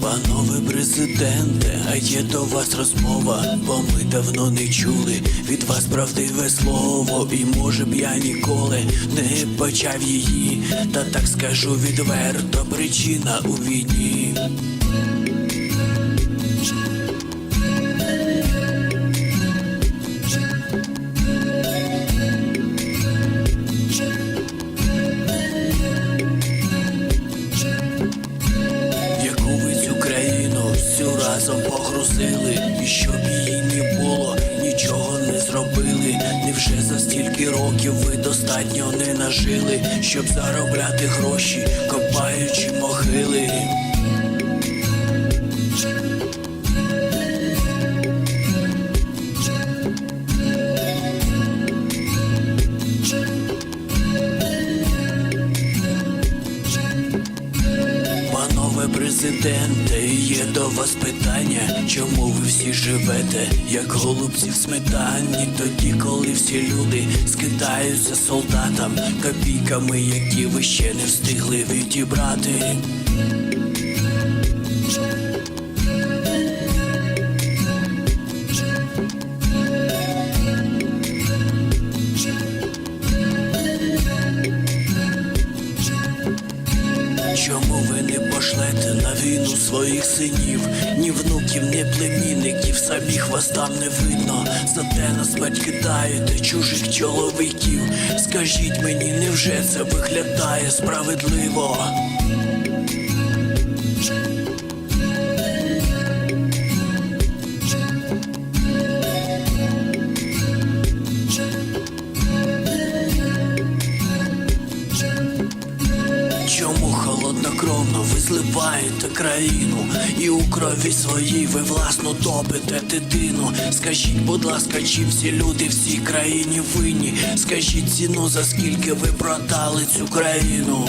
Панове президенте, а є до вас розмова, бо ми давно не чули від вас правдиве слово, і може б я ніколи не почав її, та так скажу відверто, причина у війні. Разом погрузили, і щоб її не було, нічого не зробили. Невже за стільки років ви достатньо не нажили, щоб заробляти гроші, копаючи могили? Панове президенте, є до вас питання, чому ви всі живете, як голубці в сметані, тоді, коли всі люди скидаються солдатам, копійками, які ви ще не встигли відібрати. Чому ви не пошлете на війну своїх синів, ні внуків, ні племінників, самих вас там не видно. Зате на кидаєте чужих чоловіків. Скажіть мені, невже це виглядає справедливо? Чому холоднокровно ви зливаєте країну і у крові своїй ви власно топите дитину? Скажіть, будь ласка, чи всі люди в цій країні винні? Скажіть ціну, за скільки ви продали цю країну?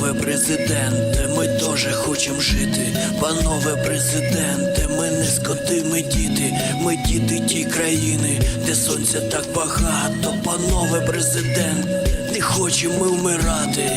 Панове президенте, ми теж хочемо жити. Панове президенте, ми не скоти, ми діти, ми діти ті країни, де сонця так багато. Панове президент, не хочемо ми вмирати.